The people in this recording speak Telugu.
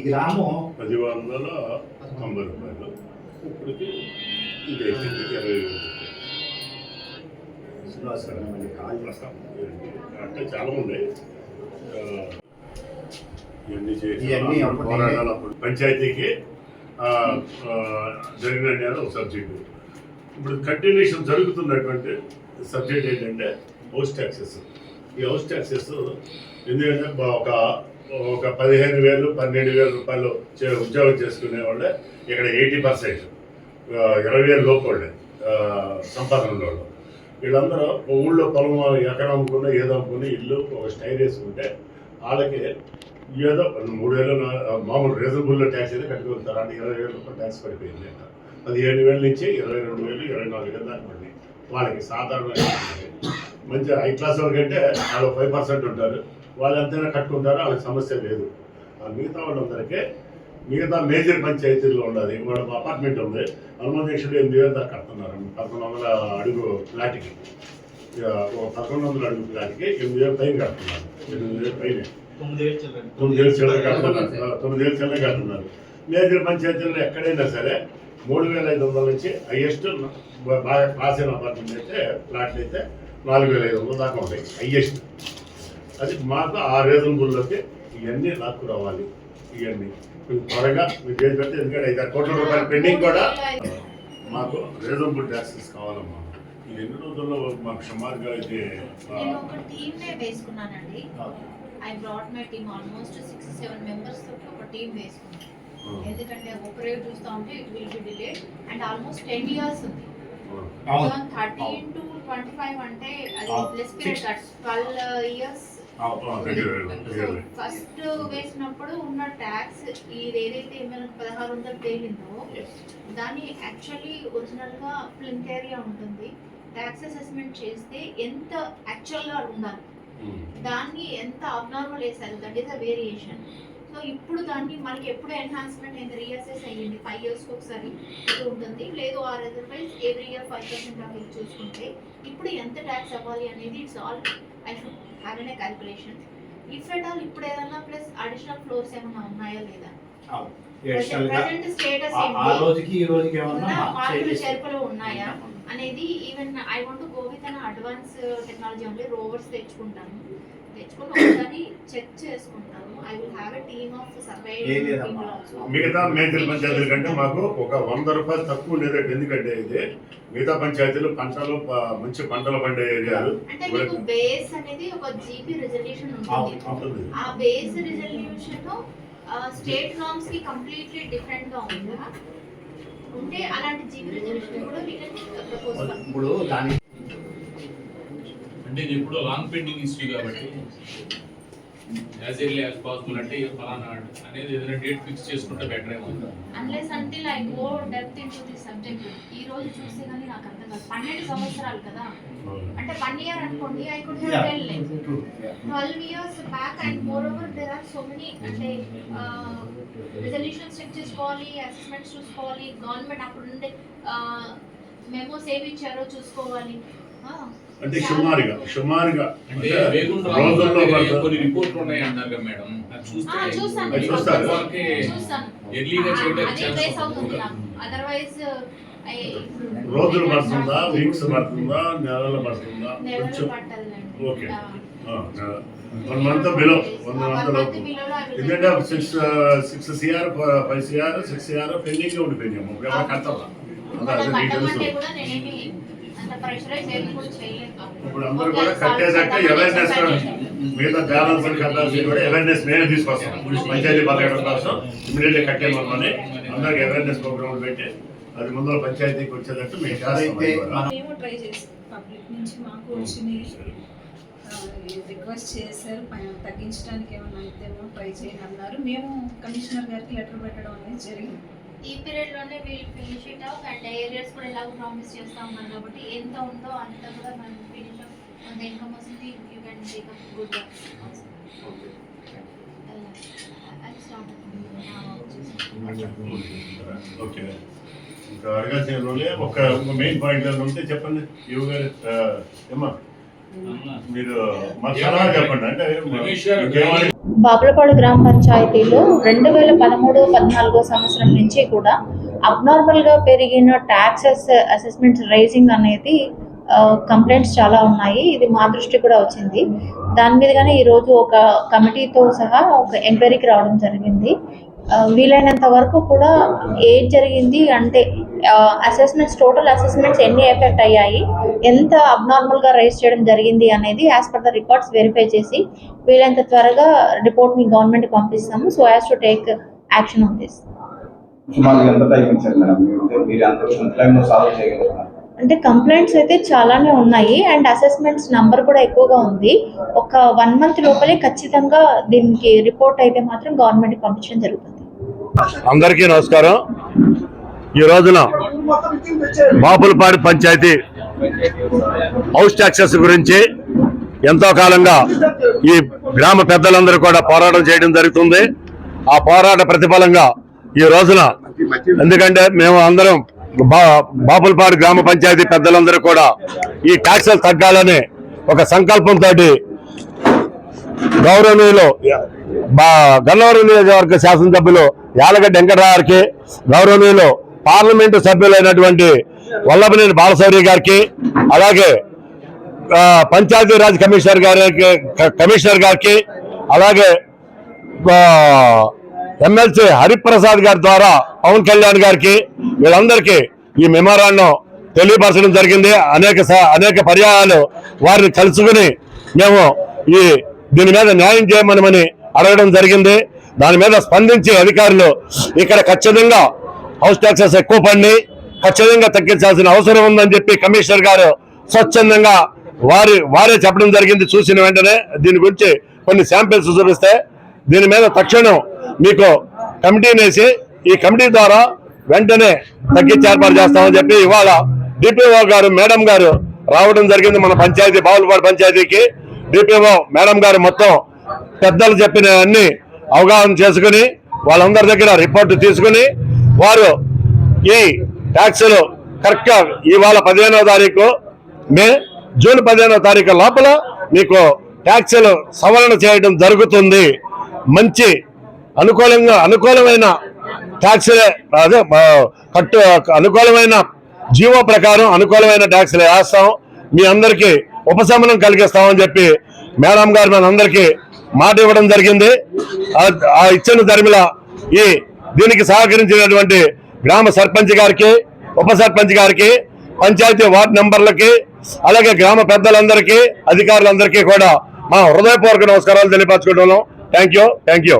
గ్రామం పది వందల తొంభై రూపాయలు. ఇప్పటికి ఇది అయిపోయింది ఇరవై వేలు శ్రీనివాసరావు మళ్ళీ కాల్ చేస్తాం. అంటే చాలా ఉన్నాయి ఇవన్నీ ఇవన్నీ అప్పుడు అప్పుడు పోరాటాలు అప్పుడు పంచాయతీకి ఆ, ఆ, జరిగిన అనేది ఒక సబ్జెక్టు. ఇప్పుడు కంటిన్యూషన్ జరుగుతున్నటువంటి సబ్జెక్ట్ ఏంటంటే హౌస్ ట్యాక్సెస్ ఈ హౌస్ ట్యాక్సెస్ ఎందుకంటే ఒక ఒక పదిహేను వేలు పన్నెండు వేల రూపాయలు చే- ఉద్యోగం చేసుకునే వాళ్ళే. ఇక్కడ ఎయిటీ పర్సెంట్ ఇరవై వేలు లోపు వాళ్ళే సంపాదన ఉన్నవాళ్ళు వీళ్ళందరూ ఊళ్ళో పొలం ఎక్కడ అమ్ముకున్నా ఏదో అమ్ముకుని ఇల్లు ఒక స్టైల్ వేసుకుంటే వాళ్ళకి ఏదో మూడు వేలు మామూలు రీజనబుల్లో ట్యాక్స్ అయితే కట్టుకుంటారు అంటే ఇరవై వేల రూపాయలు ట్యాక్స్ పడిపోయింది అంట. పదిహేను వేల నుంచి ఇరవై రెండు వేలు ఇరవై నాలుగు వేలు దాకా పడింది వాళ్ళకి సాధారణ మంచి హై క్లాస్ వాళ్ళకంటే వాళ్ళు ఫైవ్ పర్సెంట్ ఉంటారు. వాళ్ళు ఎంతైనా కట్టుకుంటారో వాళ్ళకి సమస్య లేదు. ఆ మిగతా వాళ్ళందరికీ మిగతా మేజర్ పంచాయతీల్లో ఉన్నది వాళ్ళ అపార్ట్మెంట్ ఉంది. హనుమంతేశ్వరుడు ఎనిమిది వేలు దాకా కడుతున్నారు. పదకొండు వందల అడుగు ఫ్లాట్కి. పదకొండు వందల అడుగు ఫ్లాట్కి ఎనిమిది వేలు పైన కడుతున్నారు. ఎనిమిది వేలు పైన. తొమ్మిది వేలు చిల్లర. కడుతున్నారు. తొమ్మిది వేలు చిల్లర కడుతున్నారు. మేజర్ పంచాయతీల్లో ఎక్కడైనా సరే మూడు వేల ఐదు వందల నుంచి హయ్యెస్ట్ బాగా క్లాస్ అయిన అపార్ట్మెంట్ అయితే ఫ్లాట్లు అయితే నాలుగు వేల ఐదు వందల దాకా ఉంటాయి. హయ్యెస్ట్ అది మాకు ఆ రీజనబుల్లోకి ఇవన్నీ నాకు రావాలి. ఇవన్నీ. కొంచెం త్వరగా మీరు చేసి పెడితే ఎందుకంటే ఐదు ఆరు కోట్ల రూపాయల పెండింగ్ కూడా. మాకు రీజనబుల్ ట్యాక్సెస్ కావాలమ్మా. ఇది ఎన్ని రోజుల్లో మాకు సుమారుగా అయితే నేను ఒక టీమ్ నే వేసుకున్నానండి I brought my team almost six seven మెంబర్స్తో ఒక టీం వేసుకున్నాను ఎందుకంటే ఒకరే చూస్తా ఉంటే it will be delay and almost ten years ఉంది. థర్టీన్ టు ట్వంటీ ఫైవ్ అంటే అది అవును. Less period twelve years first వేసినప్పుడు ఉన్న ట్యాక్స్ ఇది ఏదైతే మనకు పదహారు వందలు తేలిందో దాన్ని యాక్చువల్లీ ఒరిజినల్గా ప్లింక్ ఏరియా ఉంటుంది. ట్యాక్స్ అసెస్మెంట్ చేస్తే ఎంత యాక్చువల్గా ఉండాలి. ఉమ్. దాన్ని ఎంత అబ్నార్మల్ వేశారు? That is a variation so ఇప్పుడు దాన్ని మనకి ఎప్పుడు ఎన్హాన్స్మెంట్ అయింది? రీఅసెస్ అయ్యింది. ఫైవ్ ఇయర్స్కి ఒకసారి ఉంటుంది. లేదు ఆ otherwise every year five percent అవి చూసుకుంటే ఇప్పుడు ఎంత ట్యాక్స్ అవ్వాలి అనేది it's all I should have an calculation if at all ఇప్పుడు ఏదన్నా ప్లస్ అడిషనల్ ఫ్లోర్స్ ఏమన్నా ఉన్నాయా లేదా? ప్రజెంట్ స్టేటస్ ఈ రోజుకి ఏమన్నా ఉన్న మార్పులు చేర్పులు ఉన్నాయా? అనేది even I want go with an advance technology only rovers తెచ్చుకుంటాను. తెచ్చుకుని ఒకసారి చెక్ చేసుకుంటాను I will have a team of survey ఏం లేదమ్మా. మిగతా మేజర్ పంచాయతీల కంటే మాకు ఒక వంద రూపాయలు తక్కువ ఉండేది ఎందుకంటే ఇది? మిగతా పంచాయతీలు పంటలు మంచి పంటలు పండే ఏరియాలు. అంటే మీకు బేస్ అనేది ఒక జీబీ రిజల్యూషన్ ఉంటుంది. ఉంటుంది. ఆ బేస్ రిజల్యూషన్ స్టేట్ నామ్స్కి కంప్లీట్లీ డిఫరెంట్గా ఉందా? ఉంటే అలాంటి జీబీ రిజల్యూషన్ కూడా వీ కెన్ ప్రపోజ్ ఇప్పుడు దాని అంటే ఇది ఇప్పుడు లాంగ్ పెండింగ్ హిస్టరీ కాబట్టి యాజ్ ఎర్లీ యాజ్ పాసిబుల్ అంటే ఫలానా అనేది ఏదైనా డేట్ ఫిక్స్ చేసుకుంటే బెటర్ ఏమో. Unless until I go depth into this subject ఈ రోజు చూస్తే కానీ నాకు అర్థం కాదు. పన్నెండు సంవత్సరాలు కదా. అంటే వన్ ఇయర్ అనుకోండి I could have ten like twelve years back and moreover there are so many అంటే రిజల్యూషన్స్ చెక్ చేసుకోవాలి అసెస్మెంట్స్ చూసుకోవాలి గవర్నమెంట్ అప్పుడు నుండి మేము సేవ్ ఇచ్చారో చూసుకోవాలి. అంటే సుమారుగా సుమారుగా. రోజుల్లో. కొన్ని రిపోర్ట్లు ఉన్నాయి అన్నారు కదా మేడం. చూస్తారు. ఎర్లీగా అదర్వైజ్ రోజులు పడుతుందా? వీక్స్ పడుతుందా? నెలలు పడుతుందా? కొంచెం okay. One month below one month లోపు. ఎందుకంటే six six CR five CR six CR pending అదే కట్టమంటే డీటెయిల్స్ ఇప్పుడు అందరూ కూడా కట్టేసాక అవేర్నెస్ మిగతా బ్యాలెన్స్ కట్టాల్సి కూడా అవేర్నెస్ మేమే తీసుకొస్తాం. పంచాయతీ బతకడం కోసం ఇమీడియట్లీ కట్టేమని అందరికి అవేర్నెస్ ప్రోగ్రామ్ పెట్టి అది ముందు పంచాయతీకి వచ్చేటట్టు మేము చేస్తాం ట్రై చేసాం పబ్లిక్ నుంచి మాకు వచ్చినాయి. రిక్వెస్ట్ చేశారు. ప- తగ్గించడానికి ఏమైనా అయితేమో ట్రై చేయండి అన్నారు. మేము కమిషనర్ గారికి లెటర్ పెట్టడం అనేది జరిగింది. ఈ పీరియడ్లోనే we'll finish it up and areas కూడా ఎలాగో ప్రామిస్ చేస్తా ఉన్నారు కాబట్టి ఎంత ఉందో అంత కూడా మనం ఫినిష్ అప్ అంత ఇన్కమ్ వస్తుంది you can take up good okay ఇంకా అడగాల్సిన రోజులే. ఒక మెయిన్ పాయింట్ ఉంటే చెప్పండి. యువ గారు ఏమ్మా? మీరు సలహా చెప్పండి. అంటే బాపులపాడు గ్రామ పంచాయతీలో రెండు వేల పదమూడు పద్నాలుగో సంవత్సరం నుంచి కూడా అబ్నార్మల్గా పెరిగిన ట్యాక్సెస్ అసెస్మెంట్ రైజింగ్ అనేది కంప్లైంట్స్ చాలా ఉన్నాయి. ఇది మా దృష్టి కూడా వచ్చింది. దాని మీదుగానే ఈరోజు ఒక కమిటీతో సహా ఒక ఎంక్వైరీకి రావడం జరిగింది. వీలైనంత వరకు కూడా ఏది జరిగింది అంటే అసెస్మెంట్స్ టోటల్ అసెస్మెంట్స్ ఎన్ని ఎఫెక్ట్ అయ్యాయి ఎంత అబ్నార్మల్గా రైజ్ చేయడం జరిగింది అనేది as per the records verify చేసి వీలైనంత త్వరగా రిపోర్ట్ని గవర్నమెంట్కి పంపిస్తాము. So as to take action on this సుమారు ఎంత టైం ఇచ్చారు మేడం? మీరు అంత సాల్వ్ చేయగలుగుతున్నారు? అంటే కంప్లైంట్స్ అయితే చాలానే ఉన్నాయి. అండ్ అసెస్మెంట్స్ నంబర్ కూడా ఎక్కువగా ఉంది. ఒక వన్ మంత్ లోపలే ఖచ్చితంగా దీనికి రిపోర్ట్ అయితే మాత్రం గవర్నమెంట్కి పంపించడం జరుగుతుంది. అందరికీ నమస్కారం. ఈ రోజున బాపులపాడు పంచాయతీ హౌస్ ట్యాక్సెస్ గురించి ఎంతో కాలంగా ఈ గ్రామ పెద్దలందరూ కూడా పోరాటం చేయడం జరుగుతుంది. ఆ పోరాట ప్రతిఫలంగా ఈ రోజున ఎందుకంటే మేము అందరం బాపులపాడు గ్రామ పంచాయతీ పెద్దలందరూ కూడా ఈ ట్యాక్సులు తగ్గాలని ఒక సంకల్పంతో గౌరవనీయులు బా గన్నవరం నియోజకవర్గ శాసనసభ్యులు యాలగడ్డ వెంకటరావుకి గౌరవనీయులు పార్లమెంటు సభ్యులైనటువంటి వల్లభనేని బాలశౌరి గారికి అలాగే పంచాయతీరాజ్ కమిషనర్ గారికి కమిషనర్ గారికి అలాగే ఎమ్మెల్సీ హరిప్రసాద్ గారి ద్వారా పవన్ కళ్యాణ్ గారికి వీళ్ళందరికీ ఈ మెమోరాండం తెలియపరచడం జరిగింది. అనేక స- అనేక పర్యాయాలు వారిని కలుసుకుని మేము ఈ దీని మీద న్యాయం చేయమనమని అడగడం జరిగింది. దాని మీద స్పందించి అధికారులు ఇక్కడ ఖచ్చితంగా హౌస్ ట్యాక్సెస్ ఎక్కువ పడినాయి ఖచ్చితంగా తగ్గించాల్సిన అవసరం ఉందని చెప్పి కమిషనర్ గారు స్వచ్ఛందంగా వారి వారే చెప్పడం జరిగింది. చూసిన వెంటనే దీని గురించి కొన్ని శాంపిల్స్ చూపిస్తే దీని మీద తక్షణం మీకు కమిటీని వేసి ఈ కమిటీ ద్వారా వెంటనే తగ్గించి ఏర్పాటు చేస్తామని చెప్పి ఇవాళ డిపిఓ గారు మేడం గారు రావడం జరిగింది మన పంచాయతీ బావులపాడు పంచాయతీకి. డిపిఓ మేడం గారు మొత్తం పెద్దలు చెప్పిన అన్ని అవగాహన చేసుకుని వాళ్ళందరి దగ్గర రిపోర్టు తీసుకుని వారు ఈ ట్యాక్సులు కరెక్ట్గా ఇవాళ పదిహేనో తారీఖు మే జూన్ పదిహేనో తారీఖు లోపల మీకు ట్యాక్సులు సవరణ చేయడం జరుగుతుంది. మంచి అనుకూలంగా అనుకూలమైన ట్యాక్స్లే అదే కట్టు అనుకూలమైన జీవో ప్రకారం అనుకూలమైన ట్యాక్స్లే వేస్తాం. మీ అందరికీ ఉపశమనం కలిగిస్తామని చెప్పి మేడం గారు మనందరికీ మాట ఇవ్వడం జరిగింది. ఆ- ఇచ్చిన ధర్మిల ఈ దీనికి సహకరించినటువంటి గ్రామ సర్పంచ్ గారికి ఉప సర్పంచ్ గారికి పంచాయతీ వార్డు మెంబర్లకి అలాగే గ్రామ పెద్దలందరికీ అధికారులందరికీ కూడా మా హృదయపూర్వక నమస్కారాలు తెలియపరచుకుంటున్నాం. Thank you thank you